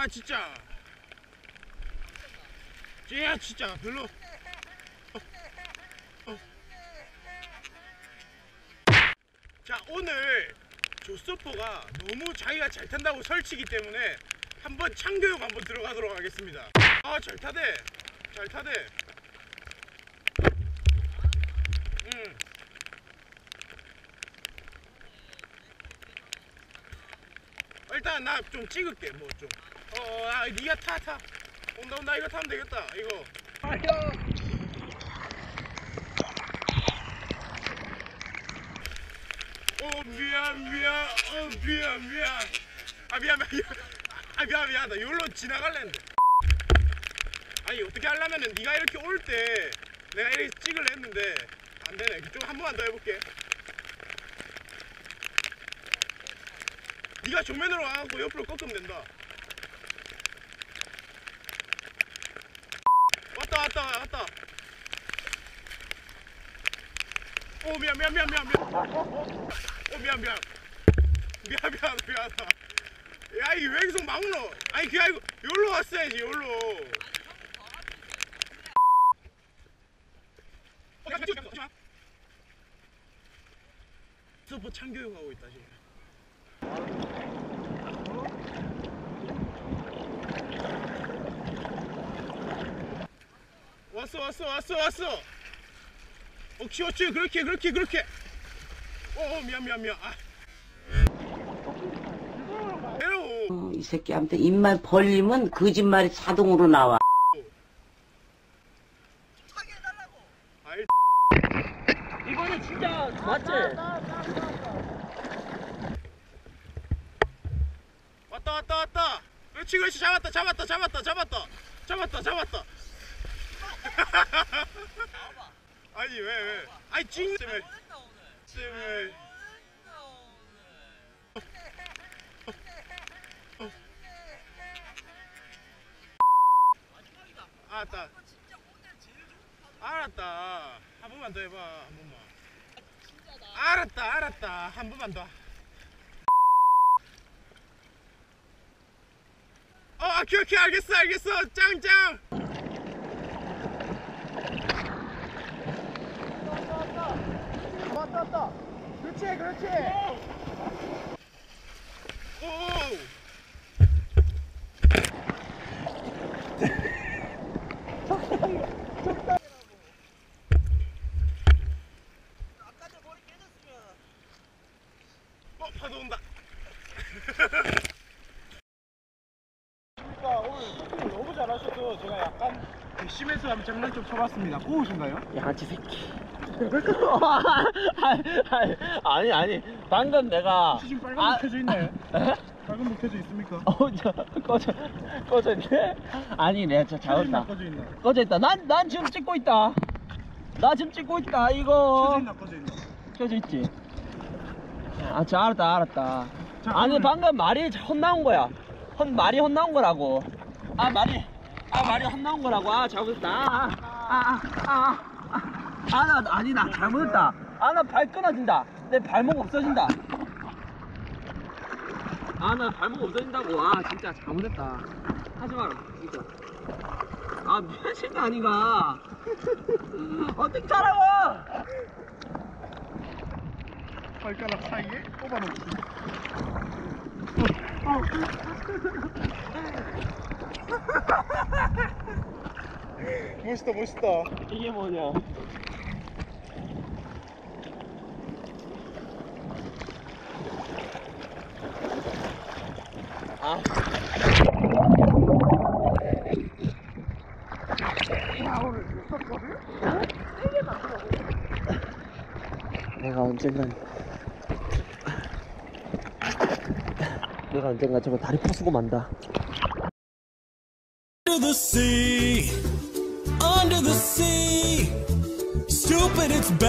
아 진짜 쟤야 진짜 별로 어, 어. 자 오늘 조서퍼가 너무 자기가 잘 탄다고 설치기 때문에 한번 참교육 한번 들어가도록 하겠습니다 아 잘 타대 잘 타대 음. 일단 나 좀 찍을게 뭐 좀. 어, 아, 네가 타 타. 온다 온다 이거 타면 되겠다. 이거. 어 미안 미안 어 미안 미안 아 미안 미안 아 미안 미안하다 이걸로 지나갈랬는데 아니 어떻게 하려면은 네가 이렇게 올 때 내가 이렇게 찍을래 했는데 안 되네 좀한 번만 더 해볼게 네가 정면으로 와갖고 옆으로 꺾으면 된다. 왔다 왔다 왔다. 오 미안 미안 미안 미안 미안. 오 미안 미안. 미안 미안 미안하다. 야 이게 왜 계속 막노? 아니 그게 아니고 여기로 왔어야지 여기로. 어, 잠시만, 잠시만. 서버 참교육하고 있다 지금. 왔어 왔어 왔어 왔어. 옥치 옥치 그렇게 그렇게 그렇게. 어, 어 미안 미안 미안. 아. 어, 이 새끼한테 입만 벌리면 거짓말이 자동으로 나와. 아이 이거는 진짜 맞지? 왔다 왔다 왔다. 그렇지 그렇지 잡았다 잡았다 잡았다 잡았다. 잡았다 잡았다 아니 왜 왜? 아니 찍 때문에 때문에 알았다. 알았다. 한 번만 더 해봐 한 번만. 알았다 알았다. 한 번만 더. 어, 아, 오케이, 오케이, 알겠어, 알겠어. 짱 짱. 왔다. 그렇지, 그렇지. 오. 어, 파도 온다. 그러니까 오늘 쇼핑을 너무 잘하셔서 제가 약간 괘씸해서 한번 장난 좀 쳐봤습니다. 꼬우신가요? 양아치 새끼. 아니 아니 방금 내가 지금 빨간 아, 불 켜져 있나요? 에? 빨간 불 켜져 있습니까? 어 저 꺼져 꺼져 있네. 아니 내가 진짜 잘했다. 꺼져 있나? 꺼져 있다. 난 난 지금 찍고 있다. 나 지금 찍고 있다. 켜져 이거 있나? 꺼져 있나? 켜져 있지. 아, 저 알았다 알았다. 자, 아니 오늘- 방금 말이 혼나온 거야. 혼 말이 혼나온 거라고. 아 말이 아 말이 혼나온 거라고. 아 잘못했다. 아아아아 아 나 아니 나 잘못했다. 아나 발 끊어진다. 내 발목 없어진다. 아 나 발목 없어진다고. 아 진짜 잘못했다. 하지 마라 진짜. 아 미친 거 아닌가. 어떻게 하라고? 발가락 사이에 꼽아놓기. 멋있다, 멋있다. 이게 뭐냐? 아. 내가 언젠간 내가 언젠간 저거 다리 부수고 만다. Under the sea, under the sea. Stupid, it's bad.